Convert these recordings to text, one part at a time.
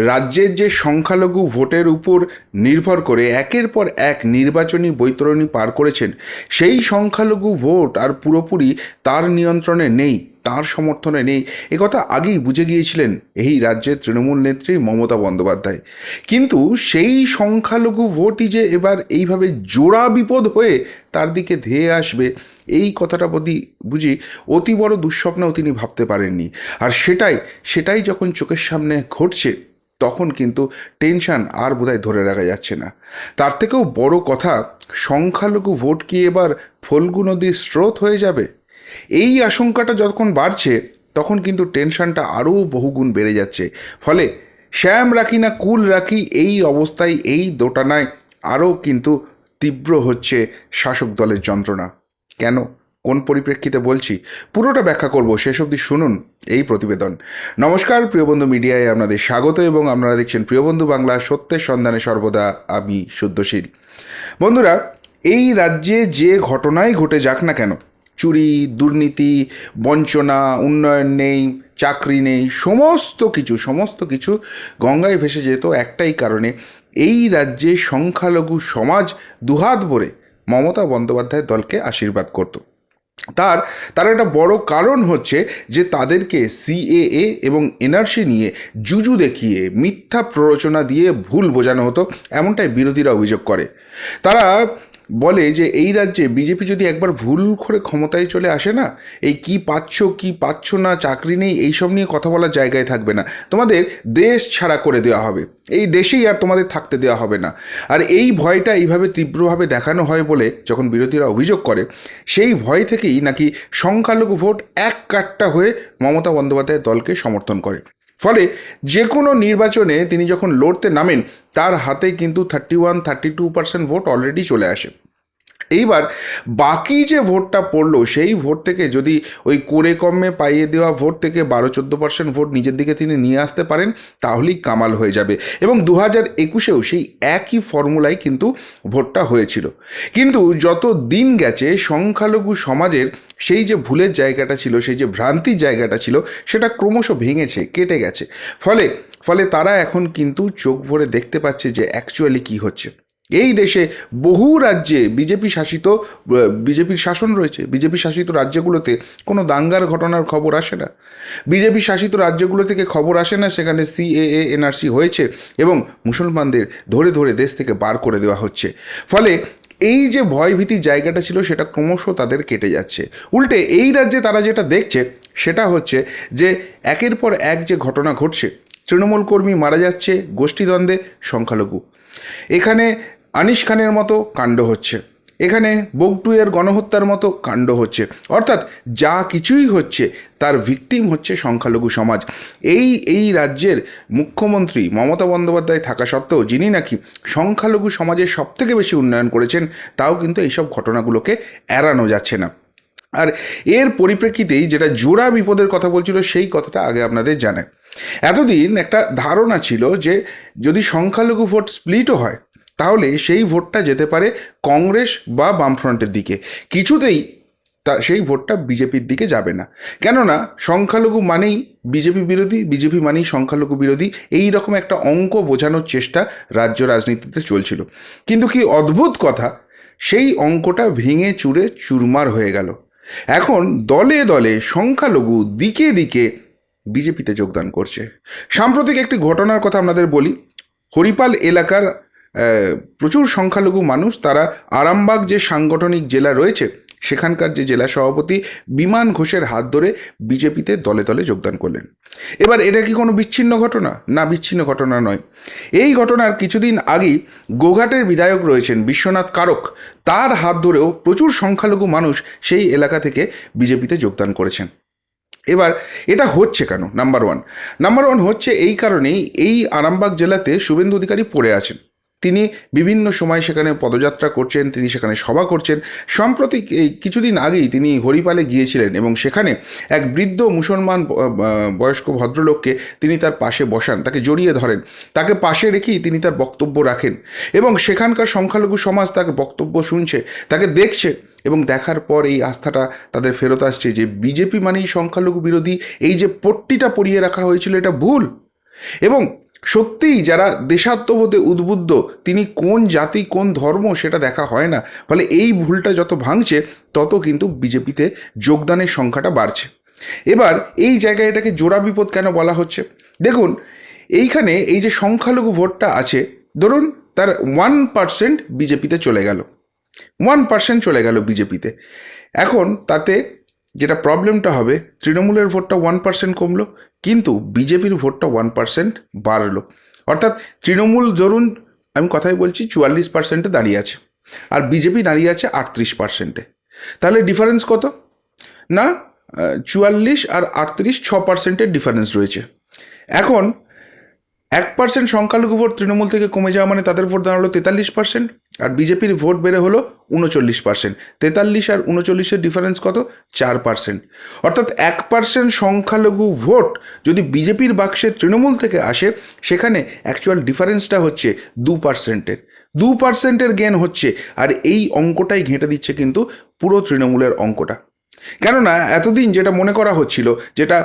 রাজ্যের যে সংখ্যালঘু ভোটের উপর নির্ভর করে একের পর এক নির্বাচনী বৈতরণী পার করেছেন, সেই সংখ্যালঘু ভোট আর পুরোপুরি তার নিয়ন্ত্রণে নেই, তার সমর্থনে নেই। একথা আগেই বুঝে গিয়েছিলেন এই রাজ্যের তৃণমূল নেত্রী মমতা বন্দ্যোপাধ্যায়। কিন্তু সেই সংখ্যালঘু ভোটই যে এবার এইভাবে জোড়া বিপদ হয়ে তার দিকে ধেয়ে আসবে, এই কথাটা বুঝি বুঝি অতি বড় দুঃস্বপ্নেও তিনি ভাবতে পারেননি। আর সেটাই সেটাই যখন চোখের সামনে ঘটছে তখন কিন্তু টেনশন আর বোধহয় ধরে রাখা যাচ্ছে না। তার থেকেও বড় কথা, সংখ্যালঘু ভোট কি এবার ফল্গু নদীর স্রোত হয়ে যাবে? এই আশঙ্কাটা যখন বাড়ছে, তখন কিন্তু টেনশনটা আরও বহুগুণ বেড়ে যাচ্ছে। ফলে শ্যাম রাখি না কুল রাখি এই অবস্থায় এই দোটানায় আরও কিন্তু তীব্র হচ্ছে শাসক দলের যন্ত্রণা। কেন? কোন পরিপ্রেক্ষিতে বলছি, পুরোটা ব্যাখ্যা করব, শেষ অবধি শুনুন এই প্রতিবেদন। নমস্কার প্রিয়বন্ধু মিডিয়ায় আপনাদের স্বাগত এবং আপনারা দেখছেন প্রিয়বন্ধু বাংলা, সত্যের সন্ধানে সর্বদা আমি শুদ্ধশীল। বন্ধুরা, এই রাজ্যে যে ঘটনাই ঘটে যাক না কেন, চুরি, দুর্নীতি, বঞ্চনা, উন্নয়ন নেই, চাকরি নেই, সমস্ত কিছু সমস্ত কিছু গঙ্গায় ভেসে যেত একটাই কারণে, এই রাজ্যে সংখ্যালঘু সমাজ দুহাত ভরে মমতা বন্দ্যোপাধ্যায়ের দলকে আশীর্বাদ করতো। তার তার একটা বড় কারণ হচ্ছে যে তাদেরকে সিএএ এবং এনআরসি নিয়ে জুজু দেখিয়ে, মিথ্যা প্ররোচনা দিয়ে ভুল বোঝানো হতো, এমনটাই বিরোধীরা অভিযোগ করে। তারা বলে যে এই রাজ্যে বিজেপি যদি একবার ভুল করে ক্ষমতায় চলে আসে না, এই কি পাচ্ছ কি পাচ্ছ না, চাকরি নেই, এইসব নিয়ে কথা বলার জায়গায় থাকবে না। তোমাদের দেশ ছাড়া করে দেওয়া হবে। এই দেশেই আর তোমাদের থাকতে দেওয়া হবে না। আর এই ভয়টা এইভাবে তীব্রভাবে দেখানো হয় বলে যখন বিরোধীরা অভিযোগ করে, সেই ভয় থেকেই নাকি সংখ্যালঘু ভোট এক কাট্টা হয়ে মমতা বন্দ্যোপাধ্যায়ের দলকে সমর্থন করে। ফলে যে কোনো নির্বাচনে তিনি যখন লড়তে নামেন, তার হাতে কিন্তু thirty one thirty two percent vote already চলে আসে। এইবার বাকি যে ভোটটা পড়ল, সেই ভোট থেকে যদি ওই করে কমে পাইয়ে দেওয়া ভোট থেকে বারো চোদ্দ পার্সেন্ট ভোট নিজের দিকে তিনি নিয়ে আসতে পারেন, তাহলেই কামাল হয়ে যাবে। এবং দু হাজার একুশেও সেই একই ফর্মুলায় কিন্তু ভোটটা হয়েছিল। কিন্তু যত দিন গেছে, সংখ্যালঘু সমাজের সেই যে ভুলের জায়গাটা ছিল, সেই যে ভ্রান্তির জায়গাটা ছিল, সেটা ক্রমশ ভেঙেছে, কেটে গেছে। ফলে ফলে তারা এখন কিন্তু চোখ ভরে দেখতে পাচ্ছে যে অ্যাকচুয়ালি কী হচ্ছে। এই দেশে বহু রাজ্যে বিজেপি শাসিত বিজেপির শাসন রয়েছে। বিজেপি শাসিত রাজ্যগুলোতে কোনো দাঙ্গার ঘটনার খবর আসে না। বিজেপি শাসিত রাজ্যগুলো থেকে খবর আসে না, সেখানে সিএএ এনআরসি হয়েছে এবং মুসলমানদের ধরে ধরে দেশ থেকে বার করে দেওয়া হচ্ছে। ফলে এই যে ভয়ভীতির জায়গাটা ছিল, সেটা ক্রমশ তাদের কেটে যাচ্ছে। উল্টে এই রাজ্যে তারা যেটা দেখছে, সেটা হচ্ছে যে একের পর এক যে ঘটনা ঘটছে, তৃণমূল কর্মী মারা যাচ্ছে, গোষ্ঠীদ্বন্দ্বে সংখ্যালঘু। এখানে আনিস খানের মতো কাণ্ড হচ্ছে। এখানে বগটুয়ের গণহত্যার মতো কাণ্ড হচ্ছে। অর্থাৎ যা কিছুই হচ্ছে, তার ভিকটিম হচ্ছে সংখ্যালঘু সমাজ। এই এই রাজ্যের মুখ্যমন্ত্রী মমতা বন্দ্যোপাধ্যায় থাকা সত্ত্বেও যিনি নাকি সংখ্যালঘু সমাজের সবথেকে বেশি উন্নয়ন করেছেন, তাও কিন্তু এইসব ঘটনাগুলোকে এড়ানো যাচ্ছে না। আর এর পরিপ্রেক্ষিতেই যেটা জোড়া বিপদের কথা বলছিল, সেই কথাটা আগে আপনাদের জানায় এতদিন একটা ধারণা ছিল যে যদি সংখ্যালঘু ভোট স্প্লিটও হয় তাহলে সেই ভোটটা যেতে পারে কংগ্রেস বা বামফ্রন্টের দিকে। কিছুতেই তা, সেই ভোটটা বিজেপির দিকে যাবে না। কেননা সংখ্যালঘু মানেই বিজেপি বিরোধী, বিজেপি মানেই সংখ্যালঘু বিরোধী, এই রকম একটা অঙ্ক বোঝানোর চেষ্টা রাজ্য রাজনীতিতে চলছিল। কিন্তু কি অদ্ভুত কথা, সেই অঙ্কটা ভেঙে চুরে চুরমার হয়ে গেল। এখন দলে দলে সংখ্যালঘু দিকে দিকে বিজেপিতে যোগদান করছে। সাম্প্রতিক একটি ঘটনার কথা আপনাদের বলি। হরিপাল এলাকার প্রচুর সংখ্যালঘু মানুষ, তারা আরামবাগ যে সাংগঠনিক জেলা রয়েছে, সেখানকার যে জেলা সভাপতি বিমান ঘোষের হাত ধরে বিজেপিতে দলে দলে যোগদান করলেন। এবার এটা কি কোনো বিচ্ছিন্ন ঘটনা? না, বিচ্ছিন্ন ঘটনা নয়। এই ঘটনার কিছুদিন আগেই গোঘাটের বিধায়ক রয়েছেন বিশ্বনাথ কারক। তার হাত ধরেও প্রচুর সংখ্যালঘু মানুষ সেই এলাকা থেকে বিজেপিতে যোগদান করেছেন। এবার এটা হচ্ছে কেন? Number one. নাম্বার ওয়ান হচ্ছে এই কারণেই এই আরামবাগ জেলাতে শুভেন্দু অধিকারী পড়ে আছেন। তিনি বিভিন্ন সময় সেখানে পদযাত্রা করছেন, তিনি সেখানে সভা করছেন। সম্প্রতি এই কিছুদিন আগেই তিনি হরিপালে গিয়েছিলেন এবং সেখানে এক বৃদ্ধ মুসলমান বয়স্ক ভদ্রলোককে তিনি তার পাশে বসান, তাকে জড়িয়ে ধরেন। তাকে পাশে রেখেই তিনি তার বক্তব্য রাখেন এবং সেখানকার সংখ্যালঘু সমাজ তাকে বক্তব্য শুনছে, তাকে দেখছে এবং দেখার পর এই আস্থাটা তাদের ফেরত আসছে যে বিজেপি মানেই সংখ্যালঘু বিরোধী, এই যে পট্টিটা পরিয়ে রাখা হয়েছিল এটা ভুল। এবং সত্যিই যারা দেশাত্মবোধে উদ্বুদ্ধ, তিনি কোন জাতি, কোন ধর্ম সেটা দেখা হয় না। ফলে এই ভুলটা যত ভাঙছে, তত কিন্তু বিজেপিতে যোগদানের সংখ্যাটা বাড়ছে। এবার এই জায়গায় এটাকে জোড়া বিপদ কেন বলা হচ্ছে? দেখুন, এইখানে এই যে সংখ্যালঘু ভোটটা আছে, ধরুন তার ওয়ান পার্সেন্ট বিজেপিতে চলে গেল। ওয়ান পার্সেন্ট চলে গেল বিজেপিতে। এখন তাতে যেটা প্রবলেমটা হবে, তৃণমূলের ভোটটা ওয়ান পার্সেন্ট কমলো, কিন্তু বিজেপির ভোটটা ওয়ান পার্সেন্ট বাড়লো। অর্থাৎ তৃণমূল ধরুন, আমি কথাই বলছি, চুয়াল্লিশ পার্সেন্টে দাঁড়িয়ে আছে, আর বিজেপি দাঁড়িয়ে আছে আটত্রিশ পার্সেন্টে তাহলে ডিফারেন্স কত? না চুয়াল্লিশ আর আটত্রিশ, ছ পার্সেন্টের ডিফারেন্স রয়েছে। এখন এক পার্সেন্ট সংখ্যালঘু ভোট তৃণমূল থেকে কমে যাওয়া মানে তাদের ভোট দাঁড়াল তেতাল্লিশ পার্সেন্ট আর বিজেপির ভোট বেড়ে হলো উনচল্লিশ পার্সেন্ট তেতাল্লিশ আর উনচল্লিশের ডিফারেন্স কত? চার পার্সেন্ট অর্থাৎ এক পার্সেন্ট সংখ্যালঘু ভোট যদি বিজেপির বাক্সে তৃণমূল থেকে আসে, সেখানে অ্যাকচুয়াল ডিফারেন্সটা হচ্ছে দু পার্সেন্টের দু পার্সেন্টের গেন হচ্ছে, আর এই অঙ্কটাই ঘেঁটে দিচ্ছে কিন্তু পুরো তৃণমূলের অঙ্কটা। কেননা এতদিন যেটা মনে করা হচ্ছিল, যেটা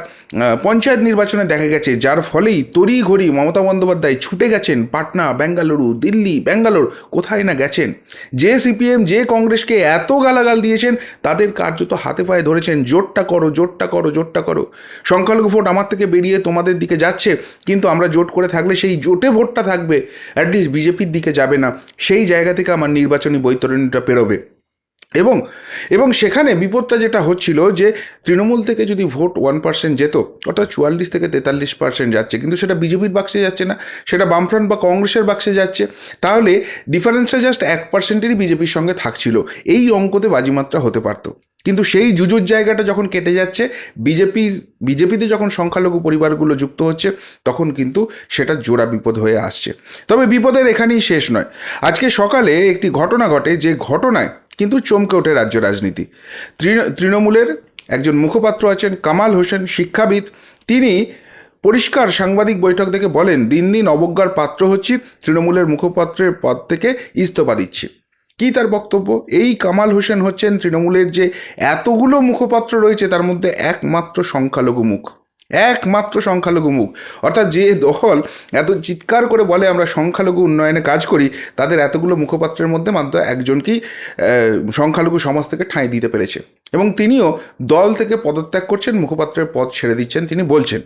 পঞ্চায়েত নির্বাচনে দেখা গেছে, যার ফলেই তড়ি ঘড়ি মমতা বন্দ্যোপাধ্যায় ছুটে গেছেন পাটনা, বেঙ্গালুরু, দিল্লি, ব্যাঙ্গালোর, কোথায় না গেছেন। যে সিপিএম, যে কংগ্রেসকে এত গালাগাল দিয়েছেন, তাদের কার্যত হাতে পায়ে ধরেছেন জোটটা করো জোটটা করো জোটটা করো। সংখ্যালঘু ভোট আমার থেকে বেরিয়ে তোমাদের দিকে যাচ্ছে, কিন্তু আমরা জোট করে থাকলে সেই জোটে ভোটটা থাকবে অ্যাটলিস্ট বিজেপির দিকে যাবে না। সেই জায়গা থেকে আমার নির্বাচনী বৈতরণীটা পেরোবে। এবং এবং সেখানে বিপদটা যেটা হচ্ছিল যে তৃণমূল থেকে যদি ভোট ওয়ান পার্সেন্ট যেত, অর্থাৎ চুয়াল্লিশ থেকে তেতাল্লিশ পার্সেন্ট যাচ্ছে, কিন্তু সেটা বিজেপির বাক্সে যাচ্ছে না, সেটা বামফ্রন্ট বা কংগ্রেসের বাক্সে যাচ্ছে, তাহলে ডিফারেন্সটা জাস্ট এক পার্সেন্টেরই বিজেপির সঙ্গে থাকছিল, এই অঙ্কতে বাজিমাত্রা হতে পারতো। কিন্তু সেই জুজুর জায়গাটা যখন কেটে যাচ্ছে, বিজেপির, বিজেপিতে যখন সংখ্যালঘু পরিবারগুলো যুক্ত হচ্ছে, তখন কিন্তু সেটা জোড়া বিপদ হয়ে আসছে। তবে বিপদের এখানেই শেষ নয়। আজকে সকালে একটি ঘটনা ঘটে, যে ঘটনায় কিন্তু চমকে ওঠে রাজ্য রাজনীতি। তৃণমূলের একজন মুখপাত্র আছেন কামাল হোসেন, শিক্ষাবিদ। তিনি পরিষ্কার সাংবাদিক বৈঠক থেকে বলেন, দিন দিন অবজ্ঞার পাত্র হচ্ছি, তৃণমূলের মুখপাত্রের পদ থেকে ইস্তফা দিচ্ছি। কি তার বক্তব্য? এই কামাল হোসেন হচ্ছেন তৃণমূলের যে এতগুলো মুখপাত্র রয়েছে, তার মধ্যে একমাত্র সংখ্যালঘু মুখ। একমাত্র সংখ্যালঘু মুখ। অর্থাৎ যে দল এত চিৎকার করে বলে আমরা সংখ্যালঘু উন্নয়নে কাজ করি, তাদের এতগুলো মুখপাত্রের মধ্যে মাত্র একজনকেই সংখ্যালঘু সমাজ থেকে ঠাঁই দিতে পেরেছে। এবং তিনিও দল থেকে পদত্যাগ করছেন, মুখপাত্রের পদ ছেড়ে দিচ্ছেন তিনি বলছেন।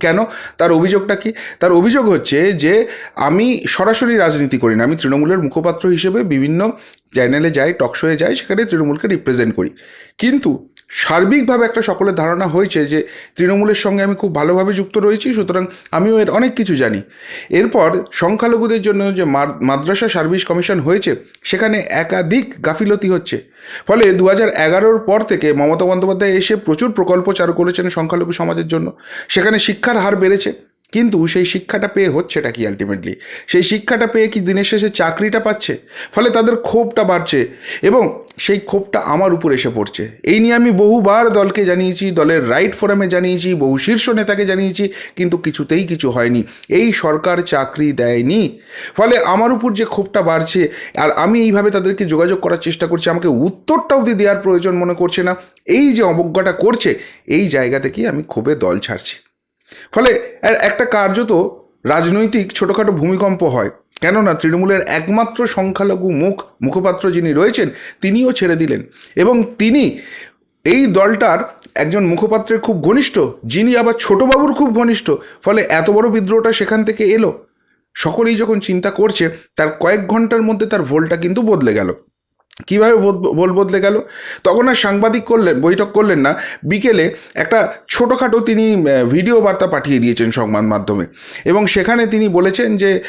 কেন? তার অভিযোগটা কি? তার অভিযোগ হচ্ছে যে, আমি সরাসরি রাজনীতি করি না। আমি তৃণমূলের মুখপাত্র হিসেবে বিভিন্ন চ্যানেলে যাই টকশোয়ে যাই, সেখানে তৃণমূলকে রিপ্রেজেন্ট করি। কিন্তু সার্বিকভাবে একটা সকলের ধারণা হয়েছে যে তৃণমূলের সঙ্গে আমি খুব ভালোভাবে যুক্ত রয়েছি, সুতরাং আমিও এর অনেক কিছু জানি। এরপর সংখ্যালঘুদের জন্য যে মাদ- মাদ্রাসা সার্ভিস কমিশন হয়েছে, সেখানে একাধিক গাফিলতি হচ্ছে। ফলে দু হাজার এগারোর পর থেকে মমতা বন্দ্যোপাধ্যায় এসে প্রচুর প্রকল্প চালু করেছেন সংখ্যালঘু সমাজের জন্য। সেখানে শিক্ষার হার বেড়েছে। কিন্তু সেই শিক্ষাটা পেয়ে হচ্ছেটা কি আলটিমেটলি সেই শিক্ষাটা পেয়ে কি দিনের শেষে চাকরিটা পাচ্ছে? ফলে তাদের ক্ষোভটা বাড়ছে এবং সেই ক্ষোভটা আমার উপর এসে পড়ছে। এই নিয়ে আমি বহুবার দলকে জানিয়েছি, দলের রাইট ফোরামে জানিয়েছি, বহু শীর্ষ নেতাকে জানিয়েছি, কিন্তু কিছুতেই কিছু হয়নি। এই সরকার চাকরি দেয়নি। ফলে আমার উপর যে ক্ষোভটা বাড়ছে আর আমি এইভাবে তাদেরকে যোগাযোগ করার চেষ্টা করছি, আমাকে উত্তরটা অবধি দেওয়ার প্রয়োজন মনে করছে না, এই যে অবজ্ঞাটা করছে, এই জায়গা থেকেই আমি ক্ষোভে দল ছাড়ছি। ফলে একটা কার্যত রাজনৈতিক ছোটোখাটো ভূমিকম্প হয়। কেননা তৃণমূলের একমাত্র সংখ্যালঘু মুখ মুখপাত্র যিনি রয়েছেন, তিনিও ছেড়ে দিলেন। এবং তিনি এই দলটার একজন মুখপাত্রের খুব ঘনিষ্ঠ, যিনি আবার ছোটবাবুর খুব ঘনিষ্ঠ, ফলে এত বড় বিদ্রোহটা সেখান থেকে এলো। সকলেই যখন চিন্তা করছে, তার কয়েক ঘণ্টার মধ্যে তার ভোলটা কিন্তু বদলে গেল। কীভাবে বল বদলে গেল? তখন আর সাংবাদিক করলেন বৈঠক করলেন না। বিকেলে একটা ছোটোখাটো তিনি ভিডিও বার্তা পাঠিয়ে দিয়েছেন সংবাদ মাধ্যমে। এবং সেখানে তিনি বলেছেন যে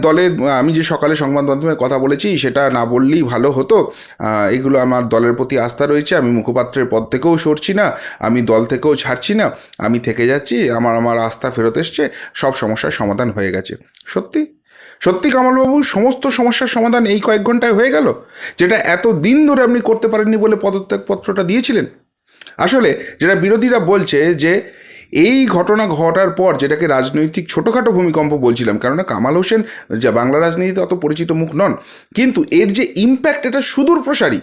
দলের, আমি যে সকালে সংবাদ মাধ্যমে কথা বলেছি, সেটা না বললেই ভালো হতো। এগুলো আমার দলের প্রতি আস্থা রয়েছে। আমি মুখপাত্রের পদ থেকেও সরছি না। আমি দল থেকেও ছাড়ছি না। আমি থেকে যাচ্ছি। আমার আমার আস্থা ফেরত এসছে। সব সমস্যার সমাধান হয়ে গেছে। সত্যি? সত্যি কামালবাবু, সমস্ত সমস্যার সমাধান এই কয়েক ঘন্টায় হয়ে গেল? যেটা এত দিন ধরে আপনি করতে পারেননি বলে পদত্যাগপত্রটা দিয়েছিলেন? আসলে যেটা বিরোধীরা বলছে যে, এই ঘটনা ঘটার পর যেটাকে রাজনৈতিক ছোটোখাটো ভূমিকম্প বলছিলাম, কেননা কামাল হোসেন যা বাংলা রাজনীতিতে অত পরিচিত মুখ নন, কিন্তু এর যে ইম্প্যাক্ট এটা সুদূর প্রসারী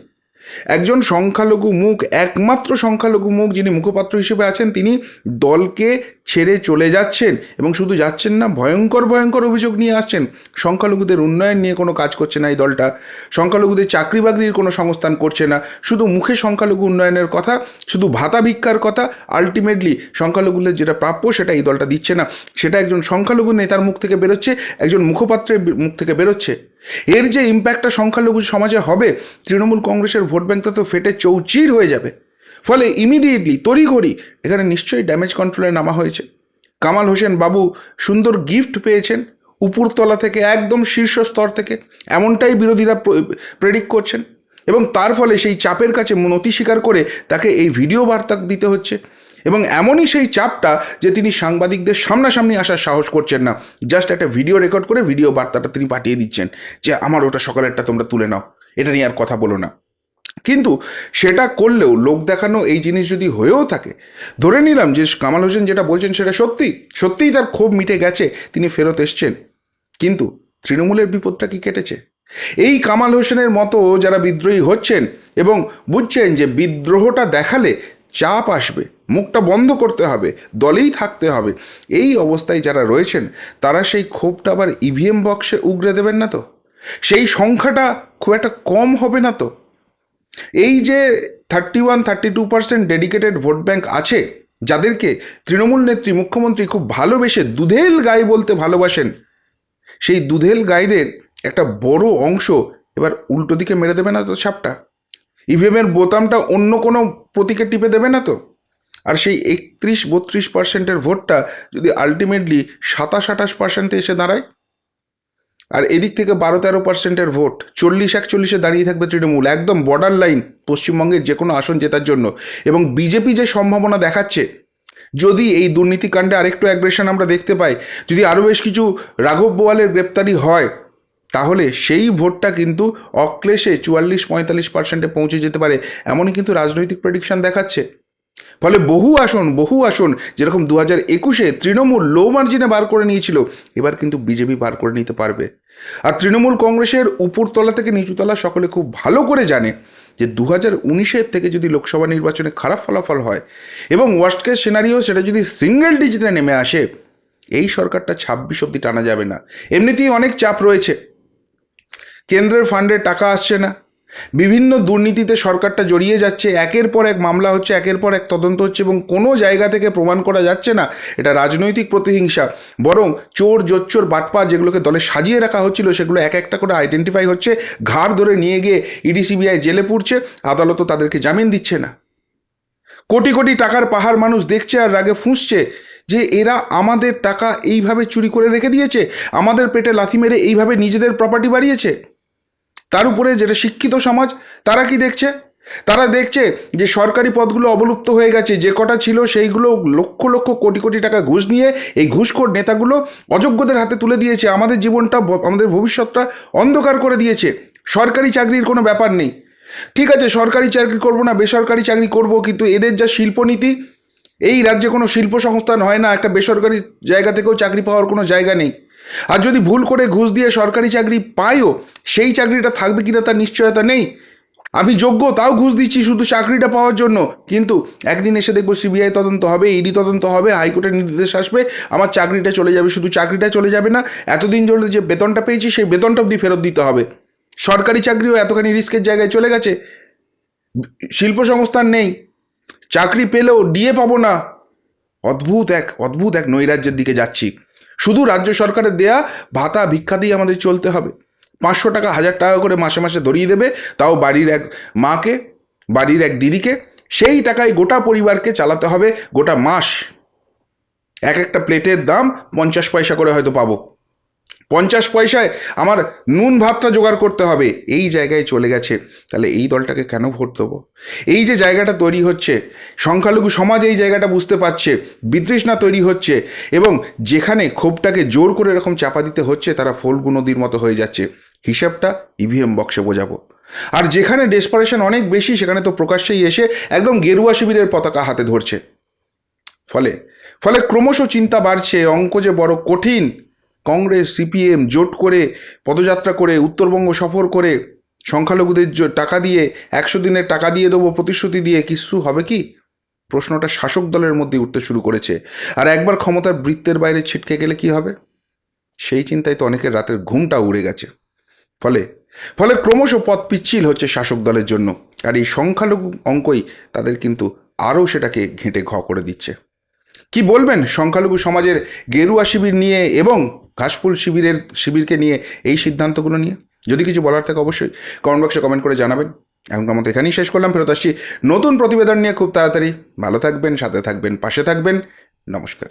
একজন সংখ্যালঘু মুখ, একমাত্র সংখ্যালঘু মুখ যিনি মুখপাত্র হিসেবে আছেন, তিনি দলকে ছেড়ে চলে যাচ্ছেন এবং শুধু যাচ্ছেন না, ভয়ঙ্কর ভয়ঙ্কর অভিযোগ নিয়ে আসছেন। সংখ্যালঘুদের উন্নয়ন নিয়ে কোনো কাজ করছে না এই দলটা। সংখ্যালঘুদের চাকরি বাকরির কোনো সংস্থান করছে না। শুধু মুখে সংখ্যালঘু উন্নয়নের কথা, শুধু ভাতা ভিক্ষার কথা আলটিমেটলি সংখ্যালঘুদের যেটা প্রাপ্য সেটা এই দলটা দিচ্ছে না। সেটা একজন সংখ্যালঘু নেতার মুখ থেকে বেরোচ্ছে, একজন মুখপাত্রের মুখ থেকে বেরোচ্ছে। এর যে ইম্প্যাক্টটা সংখ্যালঘু সমাজে হবে, তৃণমূল কংগ্রেসের ভোট ব্যাংকটা তো ফেটে চৌচির হয়ে যাবে। ফলে ইমিডিয়েটলি তড়িঘড়ি, এখানে নিশ্চয়ই ড্যামেজ কন্ট্রোলে নামা হয়েছে। কামাল হোসেন বাবু সুন্দর গিফট পেয়েছেন, উপরতলা থেকে একদম শীর্ষ স্তর থেকে, এমনটাই বিরোধীরা প্রেডিক্ট করছেন। এবং তার ফলে সেই চাপের কাছে নতি স্বীকার করে তাকে এই ভিডিও বার্তা দিতে হচ্ছে। এবং এমনই সেই চাপটা যে তিনি সাংবাদিকদের সামনাসামনি আসার সাহস করছেন না। জাস্ট একটা ভিডিও রেকর্ড করে ভিডিও বার্তাটা তিনি পাঠিয়ে দিচ্ছেন যে, আমার ওটা সকালেরটা তোমরা তুলে নাও। এটা নিয়ে আর কথা বলো না। কিন্তু সেটা করলেও লোক দেখানো এই জিনিস যদি হয়েও থাকে, ধরে নিলাম যে কামাল হোসেন যেটা বলছেন সেটা সত্যি, সত্যিই তার ক্ষোভ মিটে গেছে, তিনি ফেরত এসছেন। কিন্তু তৃণমূলের বিপদটা কি কেটেছে? এই কামাল হোসেনের মতো যারা বিদ্রোহী হচ্ছেন এবং বুঝছেন যে বিদ্রোহটা দেখালে চাপ আসবে, মুখটা বন্ধ করতে হবে, দলেই থাকতে হবে। এই অবস্থায় যারা রয়েছেন, তারা সেই ক্ষোভটা আবার ইভিএম বক্সে উগড়ে দেবেন না তো? সেই সংখ্যাটা খুব একটা কম হবে না তো? এই যে thirty one thirty two percent dedicated vote bank আছে, যাদেরকে তৃণমূল নেত্রী, মুখ্যমন্ত্রী খুব ভালোবেসে দুধেল গায়ে বলতে ভালোবাসেন, সেই দুধেল গাইদের একটা বড় অংশ এবার উল্টো দিকে মেরে দেবে না তো ছাপটা? ইভিএমের বোতামটা অন্য কোনো প্রতীকে টিপে দেবে না তো? আর সেই একত্রিশ বত্রিশ পার্সেন্টের ভোটটা যদি আলটিমেটলি সাতাশ আঠাশ পার্সেন্টে এসে দাঁড়ায়? আর এদিক থেকে বারো তেরো পার্সেন্টের ভোট, চল্লিশ একচল্লিশে দাঁড়িয়ে থাকবে তৃণমূল, একদম বর্ডার লাইন পশ্চিমবঙ্গের যে কোনো আসন জেতার জন্য। এবং বিজেপি যে সম্ভাবনা দেখাচ্ছে, যদি এই দুর্নীতিকাণ্ডে আরেকটু অ্যাগ্রেশন আমরা দেখতে পাই, যদি আরও বেশ কিছু রাঘব বোয়ালের গ্রেপ্তারি হয় তাহলে সেই ভোটটা কিন্তু অক্লেশে চুয়াল্লিশ পঁয়তাল্লিশ পার্সেন্টে পৌঁছে যেতে পারে, এমনই কিন্তু রাজনৈতিক প্রেডিকশন দেখাচ্ছে। ফলে বহু আসন বহু আসন, যেরকম দু হাজার একুশে তৃণমূল লো মার্জিনে বার করে নিয়েছিল, এবার কিন্তু বিজেপি বার করে নিতে পারবে। আর তৃণমূল কংগ্রেসের উপরতলা থেকে নিচুতলা সকলে খুব ভালো করে জানে যে দু হাজার উনিশের থেকে যদি লোকসভা নির্বাচনে খারাপ ফলাফল হয় এবং ওয়ার্স্ট কেস সিনারিও সেটা যদি সিঙ্গেল ডিজিটে নেমে আসে, এই সরকারটা ছাব্বিশ অব্দি টানা যাবে না। এমনিতেই অনেক চাপ রয়েছে। কেন্দ্রের ফান্ডে টাকা আসছে না। বিভিন্ন দুর্নীতিতে সরকারটা জড়িয়ে যাচ্ছে। একের পর এক মামলা হচ্ছে, একের পর এক তদন্ত হচ্ছে এবং কোনো জায়গা থেকে প্রমাণ করা যাচ্ছে না। এটা রাজনৈতিক প্রতিহিংসা। বরং চোর, জোচ্চোর বাটপা যেগুলোকে দলে সাজিয়ে রাখা হচ্ছিল, সেগুলো এক একটা করে আইডেন্টিফাই হচ্ছে। ঘাড় ধরে নিয়ে গিয়ে ইডি, সিবিআই জেলে পুড়ছে। আদালতও তাদেরকে জামিন দিচ্ছে না। কোটি কোটি টাকার পাহাড় মানুষ দেখছে আর রাগে ফুঁসছে যে এরা আমাদের টাকা এইভাবে চুরি করে রেখে দিয়েছে। আমাদের পেটে লাথি মেরে এইভাবে নিজেদের প্রপার্টি বাড়িয়েছে। তার উপরে যেটা শিক্ষিত সমাজ, তারা কি দেখছে? তারা দেখছে যে সরকারি পদগুলো অবলুপ্ত হয়ে গেছে, যে কটা ছিল সেইগুলো লক্ষ লক্ষ কোটি কোটি টাকা ঘুষ নিয়ে এই ঘুষখোর নেতাগুলো অযোগ্যদের হাতে তুলে দিয়েছে। আমাদের জীবনটা, আমাদের ভবিষ্যৎটা অন্ধকার করে দিয়েছে। সরকারি চাকরির কোনো ব্যাপার নেই। ঠিক আছে, সরকারি চাকরি করব না, বেসরকারি চাকরি করব, কিন্তু এদের যা শিল্পনীতি, এই রাজ্যে কোনো শিল্প সংস্থান হয় না, একটা বেসরকারি জায়গা থেকেও চাকরি পাওয়ার কোনো জায়গা নেই। আর যদি ভুল করে ঘুষ দিয়ে সরকারি চাকরি পাইও সেই চাকরিটা থাকবে কিনা তার নিশ্চয়তা নেই। আমি যোগ্য, তাও ঘুষ দিচ্ছি শুধু চাকরিটা পাওয়ার জন্য। কিন্তু একদিন এসে দেখব সিবিআই তদন্ত হবে ইডি তদন্ত হবে, হাইকোর্টের নির্দেশ আসবে, আমার চাকরিটা চলে যাবে, শুধু চাকরিটা চলে যাবে না, এতদিন ধরে যে বেতনটা পেয়েছি, সেই বেতনটা অবধি ফেরত দিতে হবে। সরকারি চাকরিও এতখানি রিস্কের জায়গায় চলে গেছে। শিল্প সংস্থান নেই। চাকরি পেলেও ডিএ পাবো না। অদ্ভুত এক অদ্ভুত এক নৈরাজ্যের দিকে যাচ্ছি। শুধু রাজ্য সরকারের দেয়া ভাতা ভিক্ষা দিয়ে আমাদের চলতে হবে। পাঁচশো টাকা, হাজার টাকা করে মাসে মাসে ধরিয়ে দেবে, তাও বাড়ির এক মাকে, বাড়ির এক দিদিকে। সেই টাকায় গোটা পরিবারকে চালাতে হবে, গোটা মাস এক একটা প্লেটের দাম পঞ্চাশ পয়সা করে হয়তো পাবো। পঞ্চাশ পয়সায় আমার নুন ভাতটা জোগাড় করতে হবে। এই জায়গায় চলে গেছে। তাহলে এই দলটাকে কেন ভোট দেবো? এই যে জায়গাটা তৈরি হচ্ছে, সংখ্যালঘু সমাজ এই জায়গাটা বুঝতে পারছে, বিতৃষ্ণা তৈরি হচ্ছে এবং যেখানে ক্ষোভটাকে জোর করে এরকম চাপা দিতে হচ্ছে, তারা ফল্গু নদীর মতো হয়ে যাচ্ছে। হিসাবটা ইভিএম বক্সে বোঝাবো। আর যেখানে ডেসপারেশন অনেক বেশি, সেখানে তো প্রকাশ্যেই এসে একদম গেরুয়া শিবিরের পতাকা হাতে ধরছে। ফলে ফলে ক্রমশ চিন্তা বাড়ছে, অঙ্ক যে বড় কঠিন কংগ্রেস, সিপিএম জোট করে পদযাত্রা করে, উত্তরবঙ্গ সফর করে সংখ্যালঘুদের টাকা দিয়ে, একশো দিনের টাকা দিয়ে দেবো প্রতিশ্রুতি দিয়ে কিছু হবে কি? প্রশ্নটা শাসক দলের মধ্যে উঠতে শুরু করেছে। আর একবার ক্ষমতার বৃত্তের বাইরে ছিটকে গেলে কি হবে? সেই চিন্তায় তো অনেকের রাতের ঘুমটা উড়ে গেছে। ফলে ফলে ক্রমশ পথ পিচ্ছিল হচ্ছে শাসক দলের জন্য। আর এই সংখ্যালঘু অঙ্কই তাদের কিন্তু আরও সেটাকে ঘেঁটে ঘ করে দিচ্ছে। কি বলবেন সংখ্যালঘু সমাজের গেরুয়া শিবির নিয়ে এবং ঘাসফুল শিবিরের, শিবিরকে নিয়ে এই সিদ্ধান্তগুলো নিয়ে? যদি কিছু বলার থাকে অবশ্যই কমেন্ট বক্সে কমেন্ট করে জানাবেন। এখনকার মতো এখানেই শেষ করলাম, ফেরত আসছি নতুন প্রতিবেদন নিয়ে খুব তাড়াতাড়ি। ভালো থাকবেন, সাথে থাকবেন, পাশে থাকবেন। নমস্কার।